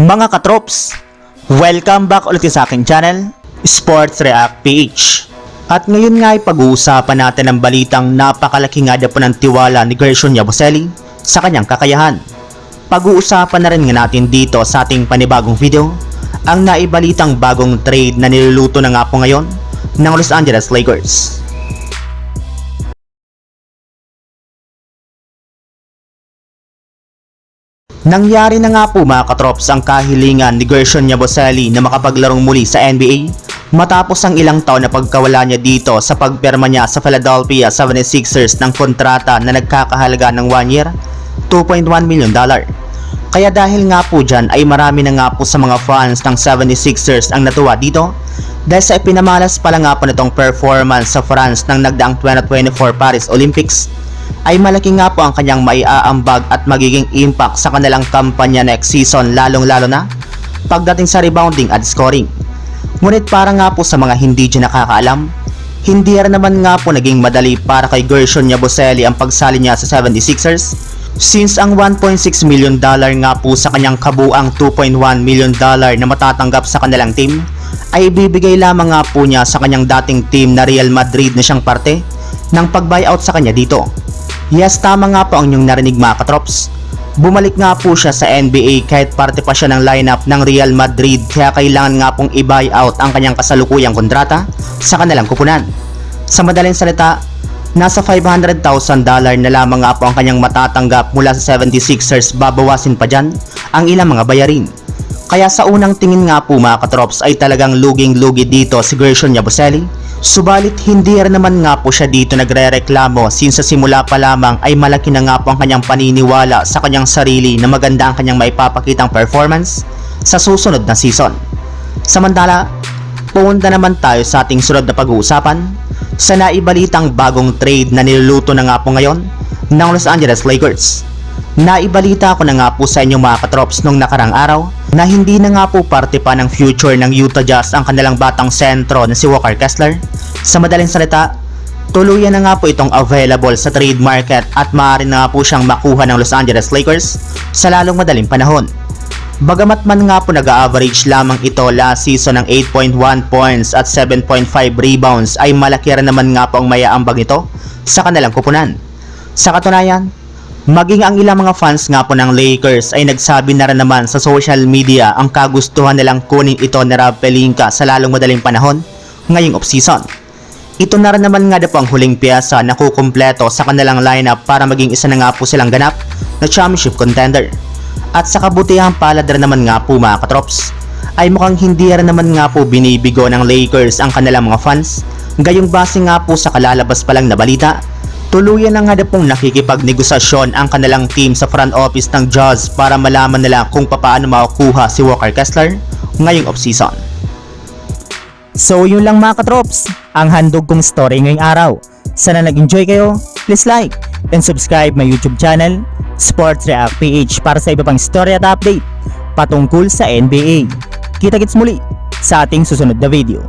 Mga katrops, welcome back ulit sa aking channel, Sports React PH. At ngayon nga ay pag-uusapan natin ang balitang napakalaki nga po ng tiwala ni Gershon Yabuseli sa kanyang kakayahan. Pag-uusapan na rin nga natin dito sa ating panibagong video ang naibalitang bagong trade na niluluto na nga po ngayon ng Los Angeles Lakers. Nangyari na nga po mga katrops ang kahilingan ni Gershon Yabuseli na makapaglarong muli sa NBA matapos ang ilang taon na pagkawala niya dito sa pagperma niya sa Philadelphia 76ers ng kontrata na nagkakahalaga ng 1 year, 2.1 million dollar. Kaya dahil nga po dyan ay marami na nga po sa mga fans ng 76ers ang natuwa dito dahil sa ipinamalas pala nga po nitong performance sa France ng nagdaang 2024 Paris Olympics ay malaki nga po ang kanyang maiaambag at magiging impact sa kanilang kampanya next season lalong lalo na pagdating sa rebounding at scoring. Ngunit para nga po sa mga hindi dyan nakakaalam, hindi rin naman nga po naging madali para kay Gershon Yabuseli ang pagsali niya sa 76ers since ang 1.6 million dollar nga po sa kanyang kabuang 2.1 million dollar na matatanggap sa kanilang team ay ibibigay lamang nga po niya sa kanyang dating team na Real Madrid na siyang parte ng pag-buyout sa kanya dito. Yes, tama nga po ang inyong narinig mga katrops. Bumalik nga po siya sa NBA kahit parte pa siya ng lineup ng Real Madrid kaya kailangan nga pong i-buyout ang kanyang kasalukuyang kontrata sa kanilang kupunan. Sa madaling salita, nasa $500,000 dollar na lamang nga po ang kanyang matatanggap mula sa 76ers babawasin pa dyan ang ilang mga bayarin. Kaya sa unang tingin nga po mga katrops ay talagang luging-lugi dito si Gershon Yabuseli. Subalit hindi rin naman nga po siya dito nagre-reklamo since sa simula pa lamang ay malaki na nga po ang kanyang paniniwala sa kanyang sarili na maganda ang kanyang maipapakitang performance sa susunod na season. Samantala, pumunta naman tayo sa ating sunod na pag-uusapan sa naibalitang bagong trade na niluluto na nga po ngayon ng Los Angeles Lakers. Naibalita ko na nga po sa inyo mga katrops nung nakarang araw na hindi na nga po parte pa ng future ng Utah Jazz ang kanilang batang sentro na si Walker Kessler. Sa madaling salita, tuluyan na nga po itong available sa trade market at maaari na nga po siyang makuha ng Los Angeles Lakers sa lalong madaling panahon. Bagamat man nga po nag-average lamang ito last season ng 8.1 points at 7.5 rebounds ay malaki rin naman nga po ang mayaambag nito sa kanilang kupunan. Sa katunayan, maging ang ilang mga fans nga po ng Lakers ay nagsabi na rin naman sa social media ang kagustuhan nilang kunin ito ni Rob Pelinka sa lalong madaling panahon ngayong offseason. Ito na rin naman nga po ang huling piyasa na kukumpleto sa kanilang lineup para maging isa na nga po silang ganap na championship contender. At sa kabutihang palad rin naman nga po mga katrops, ay mukhang hindi rin naman nga po binibigo ng Lakers ang kanilang mga fans. Gayong base nga po sa kalalabas pa lang na balita, tuluyan na nga na pong nakikipagnegosasyon ang kanilang team sa front office ng Jazz para malaman nila kung paano makukuha si Walker Kessler ngayong offseason. So yun lang mga katrops, ang handog kong story ngayong araw. Sana nag-enjoy kayo, please like and subscribe my YouTube channel, Sports React PH para sa iba pang story at update patungkol sa NBA. Kita-kits muli sa ating susunod na video.